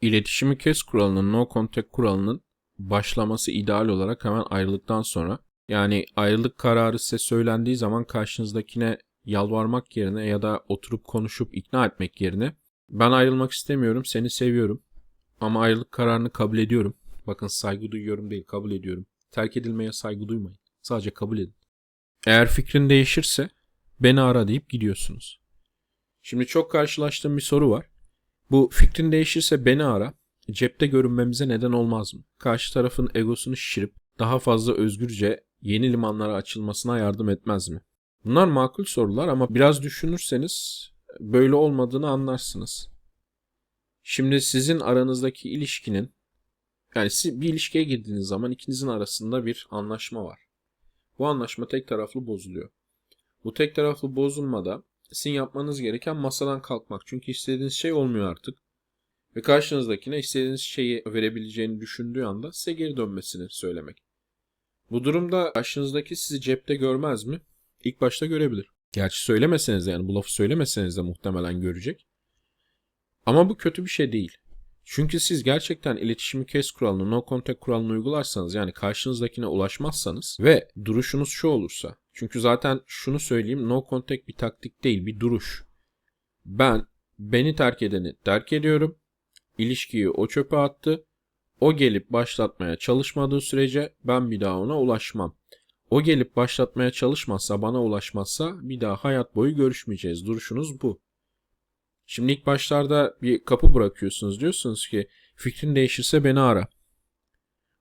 İletişimi kes kuralının, no contact kuralının başlaması ideal olarak hemen ayrılıktan sonra. Yani ayrılık kararı size söylendiği zaman karşınızdakine yalvarmak yerine ya da oturup konuşup ikna etmek yerine ben ayrılmak istemiyorum, seni seviyorum ama ayrılık kararını kabul ediyorum. Bakın saygı duyuyorum değil, kabul ediyorum. Terk edilmeye saygı duymayın. Sadece kabul edin. Eğer fikrin değişirse beni ara deyip gidiyorsunuz. Şimdi çok karşılaştığım bir soru var. Bu fikrin değişirse beni ara. Cepte görünmemize neden olmaz mı? Karşı tarafın egosunu şişirip daha fazla özgürce yeni limanlara açılmasına yardım etmez mi? Bunlar makul sorular ama biraz düşünürseniz böyle olmadığını anlarsınız. Şimdi sizin aranızdaki ilişkinin yani siz bir ilişkiye girdiğiniz zaman ikinizin arasında bir anlaşma var. Bu anlaşma tek taraflı bozuluyor. Bu tek taraflı bozulmada sizin yapmanız gereken masadan kalkmak. Çünkü istediğiniz şey olmuyor artık. Ve karşınızdakine istediğiniz şeyi verebileceğini düşündüğü anda size geri dönmesini söylemek. Bu durumda karşınızdaki sizi cepte görmez mi? İlk başta görebilir. Gerçi söylemeseniz de yani bu lafı söylemeseniz de muhtemelen görecek. Ama bu kötü bir şey değil. Çünkü siz gerçekten iletişimi kes kuralını, no contact kuralını uygularsanız yani karşınızdakine ulaşmazsanız ve duruşunuz şu olursa. Çünkü zaten şunu söyleyeyim no contact bir taktik değil bir duruş. Ben beni terk edeni terk ediyorum. İlişkiyi o çöpe attı. O gelip başlatmaya çalışmadığı sürece ben bir daha ona ulaşmam. O gelip başlatmaya çalışmazsa, bana ulaşmazsa bir daha hayat boyu görüşmeyeceğiz. Duruşunuz bu. Şimdi ilk başlarda bir kapı bırakıyorsunuz. Diyorsunuz ki fikrin değişirse beni ara.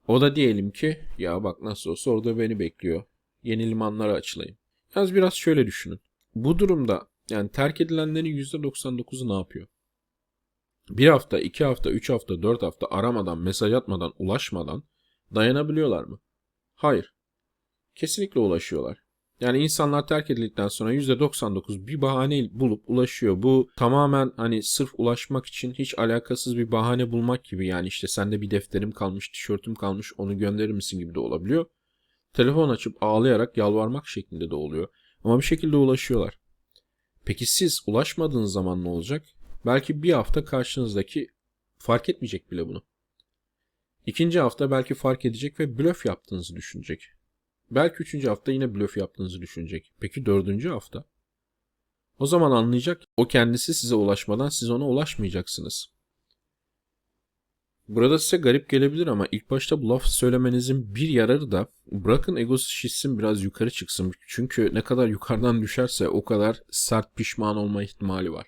O da diyelim ki ya bak nasıl olsa orada beni bekliyor. Yeni limanlara açılayım. Yalnız biraz şöyle düşünün. Bu durumda yani terk edilenlerin %99'u ne yapıyor? Bir hafta, iki hafta, üç hafta, dört hafta aramadan, mesaj atmadan, ulaşmadan dayanabiliyorlar mı? Hayır. Kesinlikle ulaşıyorlar. Yani insanlar terk edildikten sonra %99 bir bahane bulup ulaşıyor. Bu tamamen hani sırf ulaşmak için hiç alakasız bir bahane bulmak gibi. Yani işte sende bir defterim kalmış, tişörtüm kalmış onu gönderir misin gibi de olabiliyor. Telefon açıp ağlayarak yalvarmak şeklinde de oluyor. Ama bir şekilde ulaşıyorlar. Peki siz ulaşmadığınız zaman ne olacak? Belki bir hafta karşınızdaki fark etmeyecek bile bunu. İkinci hafta belki fark edecek ve blöf yaptığınızı düşünecek. Belki üçüncü hafta yine blöf yaptığınızı düşünecek. Peki dördüncü hafta? O zaman anlayacak o kendisi size ulaşmadan siz ona ulaşmayacaksınız. Burada size garip gelebilir ama ilk başta bu laf söylemenizin bir yararı da bırakın egosu şişsin biraz yukarı çıksın. Çünkü ne kadar yukarıdan düşerse o kadar sert pişman olma ihtimali var.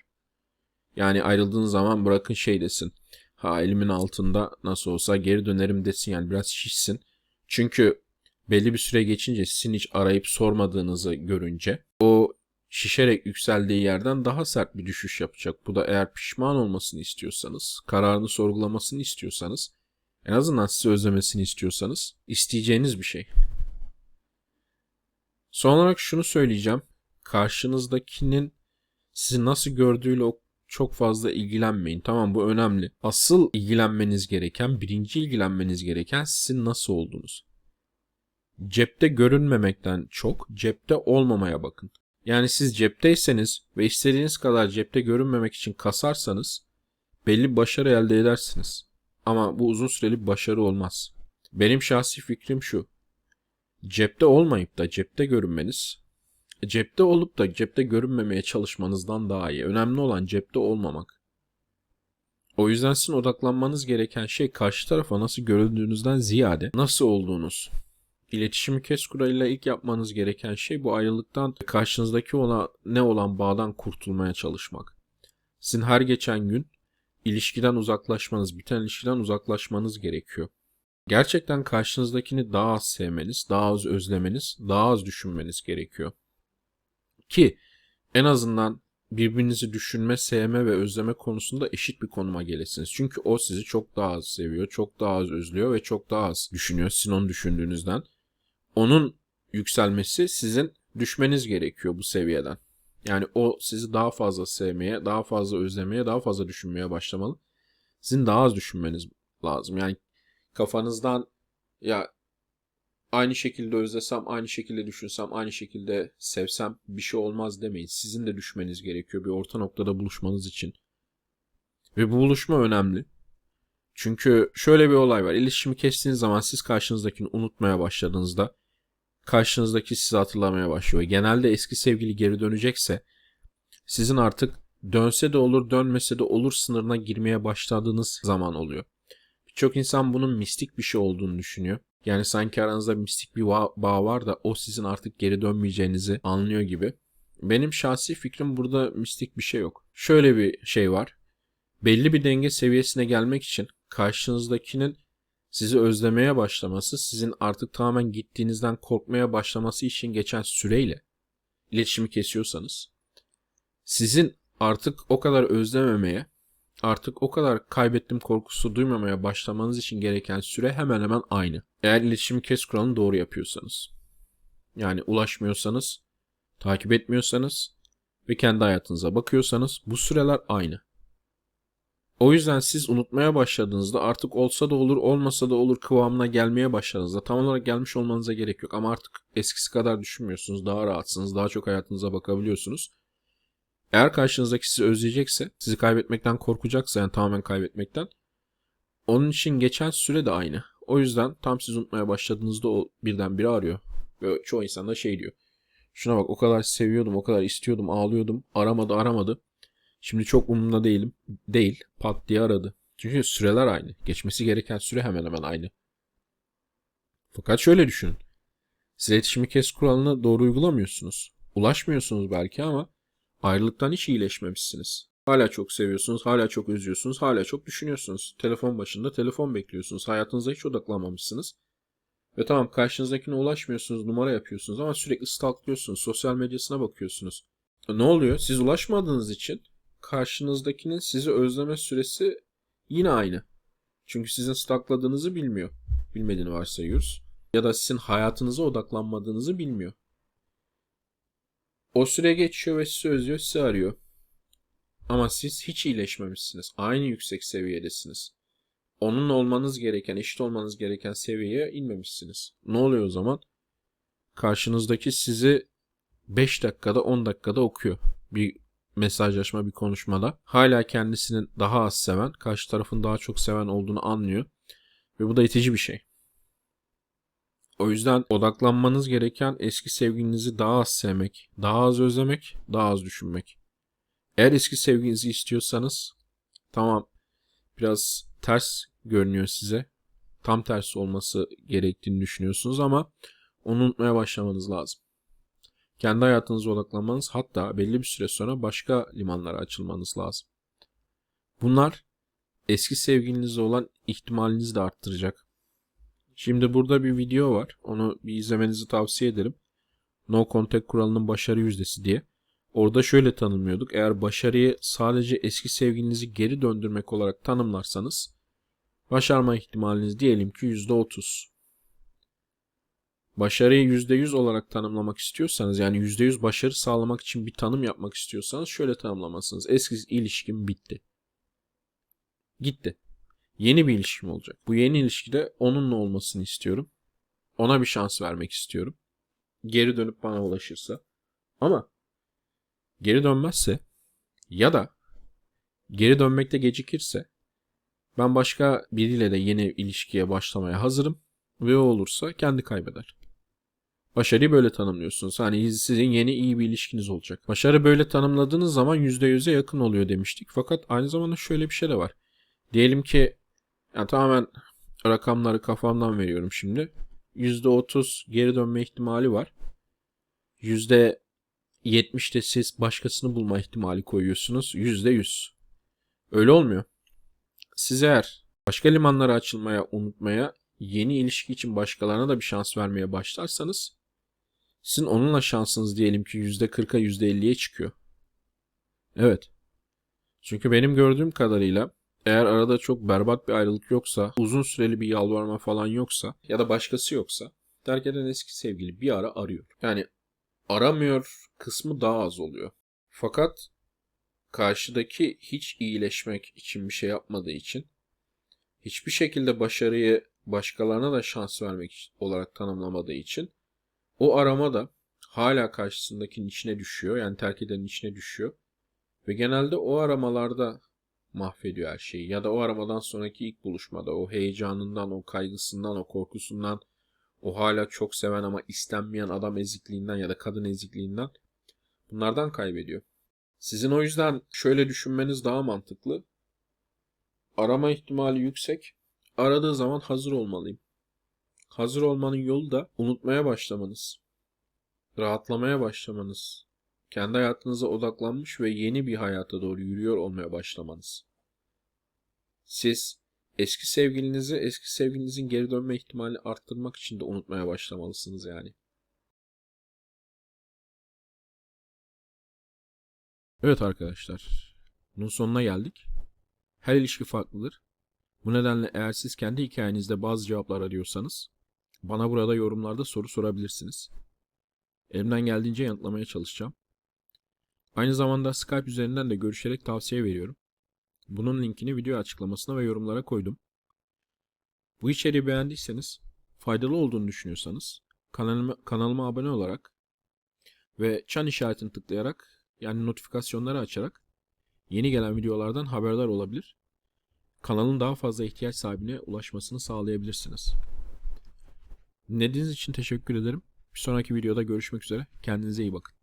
Yani ayrıldığın zaman bırakın şey desin. Ha elimin altında nasıl olsa geri dönerim desin yani biraz şişsin. Çünkü belli bir süre geçince sizin hiç arayıp sormadığınızı görünce o şişerek yükseldiği yerden daha sert bir düşüş yapacak. Bu da eğer pişman olmasını istiyorsanız, kararını sorgulamasını istiyorsanız, en azından sizi özlemesini istiyorsanız isteyeceğiniz bir şey. Son olarak şunu söyleyeceğim. Karşınızdakinin sizi nasıl gördüğüyle çok fazla ilgilenmeyin. Tamam bu önemli. Asıl ilgilenmeniz gereken, birinci ilgilenmeniz gereken sizin nasıl olduğunuz. Cepte görünmemekten çok cepte olmamaya bakın. Yani siz cepteyseniz ve istediğiniz kadar cepte görünmemek için kasarsanız belli başarı elde edersiniz. Ama bu uzun süreli başarı olmaz. Benim şahsi fikrim şu. Cepte olmayıp da cepte görünmeniz, cepte olup da cepte görünmemeye çalışmanızdan daha iyi. Önemli olan cepte olmamak. O yüzden sizin odaklanmanız gereken şey karşı tarafa nasıl görüldüğünüzden ziyade nasıl olduğunuz. İletişimi kes kuralıyla ilk yapmanız gereken şey bu ayrılıktan karşınızdaki ona ne olan bağdan kurtulmaya çalışmak. Sizin her geçen gün ilişkiden uzaklaşmanız, biten ilişkiden uzaklaşmanız gerekiyor. Gerçekten karşınızdakini daha az sevmeniz, daha az özlemeniz, daha az düşünmeniz gerekiyor. Ki en azından birbirinizi düşünme, sevme ve özleme konusunda eşit bir konuma gelesiniz. Çünkü o sizi çok daha az seviyor, çok daha az özlüyor ve çok daha az düşünüyor sizin onu düşündüğünüzden onun yükselmesi sizin düşmeniz gerekiyor bu seviyeden. Yani o sizi daha fazla sevmeye, daha fazla özlemeye, daha fazla düşünmeye başlamalı. Sizin daha az düşünmeniz lazım. Yani kafanızdan ya aynı şekilde özlesem, aynı şekilde düşünsem, aynı şekilde sevsem bir şey olmaz demeyin. Sizin de düşmeniz gerekiyor bir orta noktada buluşmanız için. Ve bu buluşma önemli. Çünkü şöyle bir olay var. İletişimi kestiğiniz zaman siz karşınızdakini unutmaya başladığınızda karşınızdaki sizi hatırlamaya başlıyor. Genelde eski sevgili geri dönecekse sizin artık dönse de olur dönmese de olur sınırına girmeye başladığınız zaman oluyor. Birçok insan bunun mistik bir şey olduğunu düşünüyor. Yani sanki aranızda mistik bir bağ var da o sizin artık geri dönmeyeceğinizi anlıyor gibi. Benim şahsi fikrim burada mistik bir şey yok. Şöyle bir şey var. Belli bir denge seviyesine gelmek için karşınızdakinin sizi özlemeye başlaması, sizin artık tamamen gittiğinizden korkmaya başlaması için geçen süreyle iletişimi kesiyorsanız, sizin artık o kadar özlememeye, artık o kadar kaybettim korkusu duymamaya başlamanız için gereken süre hemen hemen aynı. Eğer iletişimi kes kuralını doğru yapıyorsanız. Yani ulaşmıyorsanız, takip etmiyorsanız ve kendi hayatınıza bakıyorsanız bu süreler aynı. O yüzden siz unutmaya başladığınızda artık olsa da olur olmasa da olur kıvamına gelmeye başladığınızda tam olarak gelmiş olmanıza gerek yok. Ama artık eskisi kadar düşünmüyorsunuz. Daha rahatsınız. Daha çok hayatınıza bakabiliyorsunuz. Eğer karşınızdaki sizi özleyecekse, sizi kaybetmekten korkacaksa yani tamamen kaybetmekten onun için geçen süre de aynı. O yüzden tam siz unutmaya başladığınızda o birden biri arıyor. Ve çoğu insan da şey diyor. Şuna bak o kadar seviyordum, o kadar istiyordum, ağlıyordum. Aramadı, aramadı. Şimdi çok umurumda değilim. Değil. Pat diye aradı. Çünkü süreler aynı. Geçmesi gereken süre hemen hemen aynı. Fakat şöyle düşünün. Siz iletişimi kes kuralını doğru uygulamıyorsunuz. Ulaşmıyorsunuz belki ama ayrılıktan hiç iyileşmemişsiniz. Hala çok seviyorsunuz, hala çok özlüyorsunuz, hala çok düşünüyorsunuz. Telefon başında telefon bekliyorsunuz. Hayatınıza hiç odaklanmamışsınız. Ve tamam karşınızdakine ulaşmıyorsunuz, numara yapıyorsunuz ama sürekli stalklıyorsunuz, sosyal medyasına bakıyorsunuz. Ne oluyor? Siz ulaşmadığınız için karşınızdakinin sizi özleme süresi yine aynı. Çünkü sizin stakladığınızı bilmiyor. Bilmediğini varsayıyoruz. Ya da sizin hayatınıza odaklanmadığınızı bilmiyor. O süre geçiyor ve sizi özlüyor, sizi arıyor. Ama siz hiç iyileşmemişsiniz. Aynı yüksek seviyedesiniz. Onun olmanız gereken, eşit olmanız gereken seviyeye inmemişsiniz. Ne oluyor o zaman? Karşınızdaki sizi 5 dakikada 10 dakikada okuyor. Bir mesajlaşma bir konuşmada hala kendisinin daha az seven, karşı tarafın daha çok seven olduğunu anlıyor. Ve bu da itici bir şey. O yüzden odaklanmanız gereken eski sevgilinizi daha az sevmek, daha az özlemek, daha az düşünmek. Eğer eski sevgilinizi istiyorsanız tamam biraz ters görünüyor size. Tam tersi olması gerektiğini düşünüyorsunuz ama unutmaya başlamanız lazım. Kendi hayatınıza odaklanmanız hatta belli bir süre sonra başka limanlara açılmanız lazım. Bunlar eski sevgilinizle olan ihtimalinizi de arttıracak. Şimdi burada bir video var. Onu bir izlemenizi tavsiye ederim. No contact kuralının başarı yüzdesi diye. Orada şöyle tanımlıyorduk. Eğer başarıyı sadece eski sevgilinizi geri döndürmek olarak tanımlarsanız başarma ihtimaliniz diyelim ki %30. Başarıyı %100 olarak tanımlamak istiyorsanız yani %100 başarı sağlamak için bir tanım yapmak istiyorsanız şöyle tanımlamalısınız. Eski ilişkim bitti. Gitti. Yeni bir ilişkim olacak. Bu yeni ilişkide onunla olmasını istiyorum. Ona bir şans vermek istiyorum. Geri dönüp bana ulaşırsa. Ama geri dönmezse ya da geri dönmekte gecikirse ben başka biriyle de yeni ilişkiye başlamaya hazırım ve o olursa kendi kaybeder. Başarıyı böyle tanımlıyorsunuz. Hani sizin yeni iyi bir ilişkiniz olacak. Başarı böyle tanımladığınız zaman %100'e yakın oluyor demiştik. Fakat aynı zamanda şöyle bir şey de var. Diyelim ki yani tamamen rakamları kafamdan veriyorum şimdi. %30 geri dönme ihtimali var. %70'de siz başkasını bulma ihtimali koyuyorsunuz. %100. Öyle olmuyor. Siz eğer başka limanlara açılmaya, unutmaya, yeni ilişki için başkalarına da bir şans vermeye başlarsanız sizin onunla şansınız diyelim ki %40'a %50'ye çıkıyor. Evet. Çünkü benim gördüğüm kadarıyla eğer arada çok berbat bir ayrılık yoksa, uzun süreli bir yalvarma falan yoksa ya da başkası yoksa terk eden eski sevgili bir ara arıyor. Yani aramıyor kısmı daha az oluyor. Fakat karşıdaki hiç iyileşmek için bir şey yapmadığı için hiçbir şekilde başarıyı başkalarına da şans vermek olarak tanımlamadığı için o arama da hala karşısındakinin içine düşüyor. Yani terk edenin içine düşüyor. Ve genelde o aramalarda mahvediyor her şeyi. Ya da o aramadan sonraki ilk buluşmada o heyecanından, o kaygısından, o korkusundan, o hala çok seven ama istenmeyen adam ezikliğinden ya da kadın ezikliğinden bunlardan kaybediyor. Sizin o yüzden şöyle düşünmeniz daha mantıklı. Arama ihtimali yüksek. Aradığı zaman hazır olmalıyım. Hazır olmanın yolu da unutmaya başlamanız. Rahatlamaya başlamanız. Kendi hayatınıza odaklanmış ve yeni bir hayata doğru yürüyor olmaya başlamanız. Siz eski sevgilinizi eski sevgilinizin geri dönme ihtimalini arttırmak için de unutmaya başlamalısınız yani. Evet arkadaşlar. Bunun sonuna geldik. Her ilişki farklıdır. Bu nedenle eğer siz kendi hikayenizde bazı cevaplar arıyorsanız bana burada yorumlarda soru sorabilirsiniz. Elimden geldiğince yanıtlamaya çalışacağım. Aynı zamanda Skype üzerinden de görüşerek tavsiye veriyorum. Bunun linkini video açıklamasına ve yorumlara koydum. Bu içeriği beğendiyseniz, faydalı olduğunu düşünüyorsanız kanalıma, kanalıma abone olarak ve çan işaretini tıklayarak yani notifikasyonları açarak yeni gelen videolardan haberdar olabilir. Kanalın daha fazla ihtiyaç sahibine ulaşmasını sağlayabilirsiniz. Dinlediğiniz için teşekkür ederim. Bir sonraki videoda görüşmek üzere. Kendinize iyi bakın.